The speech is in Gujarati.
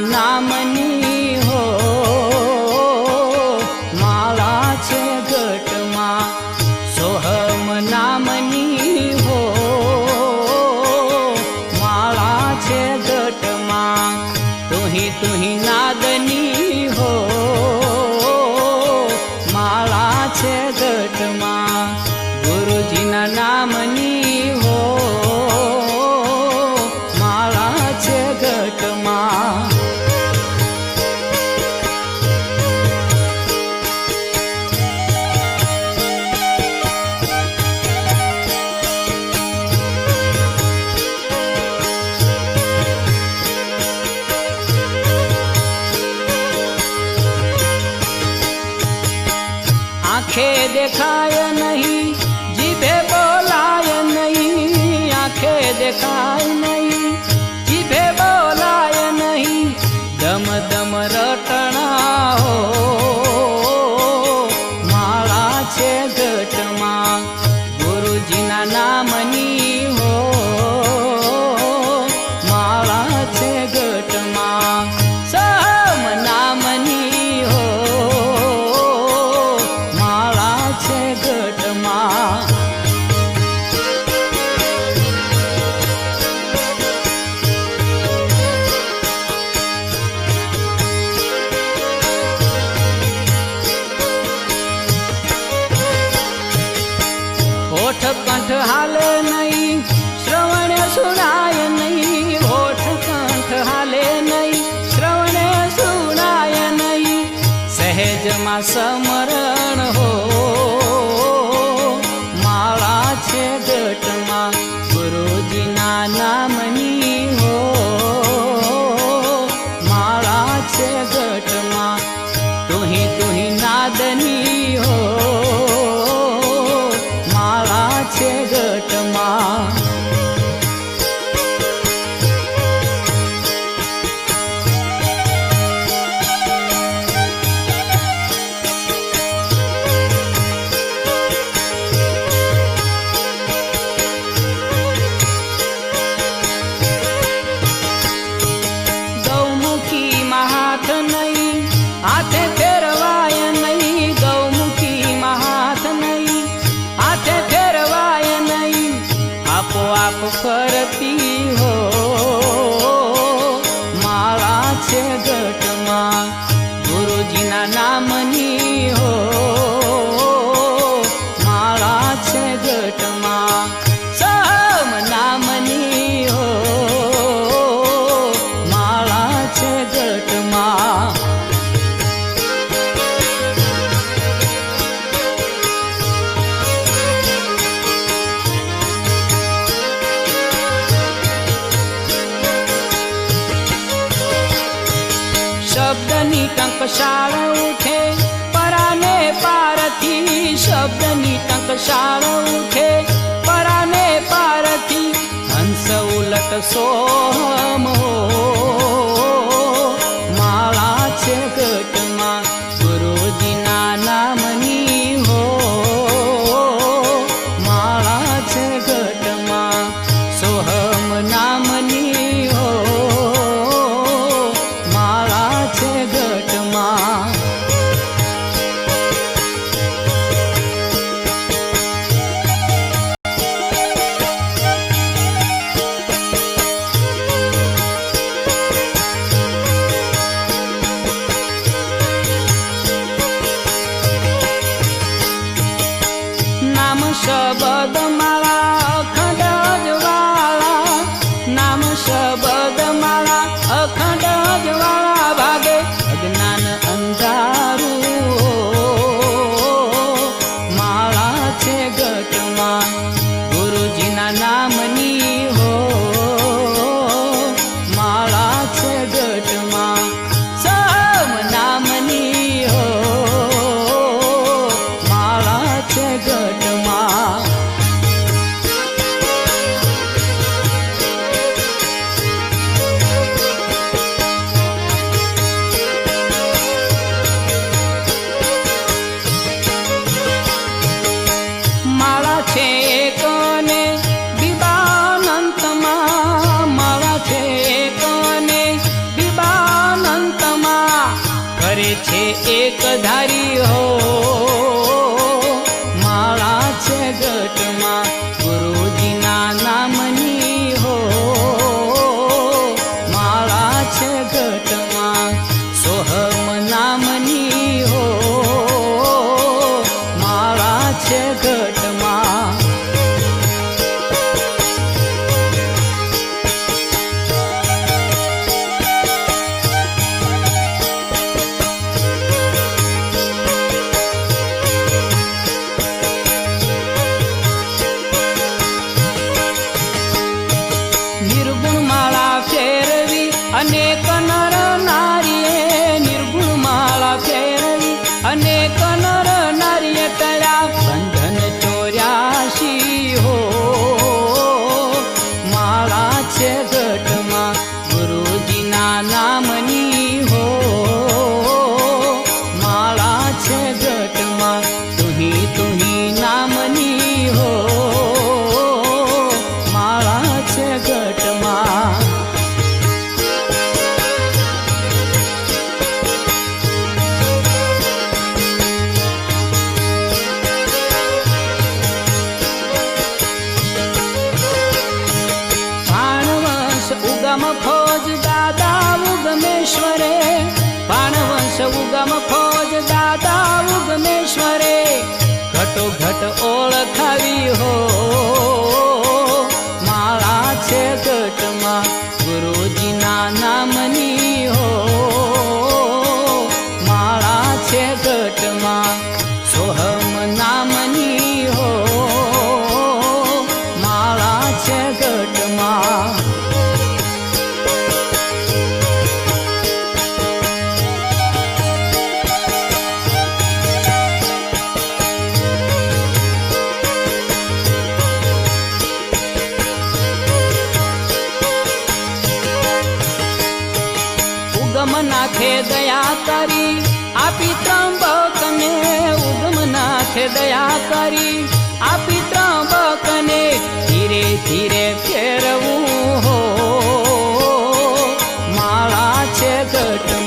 નામની હો માળા છે ઘટમાં. સોહમ નામની હો માળા છે ઘટમાં. તુહી તુહી નાદની આંખે દેખાય નહીં હાલે નહીં, શ્રવણે સુણાય નહીં હોઠ કંઠ હાલે નહીં, શ્રવણે સુણાય નહીં, સહેજમાં સમરણ હો. માળા છે ગટમાં ગુરુજીના નામની હો. માળા છે ગટમાં તુહી તુહી નાદની ટંકશાળ ઉઠે પરાને પારથી શબ્દની ટંકશાળ ઉઠે પરાને પારથી હંસ ઉલટ સોહમ શબદ મારા અખંડ અજવાળા, નામ શબદ મારા અખંડ અજવાળા ભાગે. અજ્ઞાન અંધારું માળા છે ઘટમાં. એક ધારી હો. નિર્ગુણ માળા ફેરવી અનેક નર ખોજ દાદા ઉગમેશ્વરે પાણવંશ ઉગમ ફોજ દાદા ઉગમેશ્વરે ઘટો ઘટ ઓળખાવી હો. માળા છે ઘટમાં, ગુરુજીના નામની ઉગમ નાખે દયા કરી આપી ત્રંબકને ઉગમ નાખે દયા કરી આપી ત્રંબકને ધીરે ધીરે ફેરવું હો. માળા છે ઘટમાં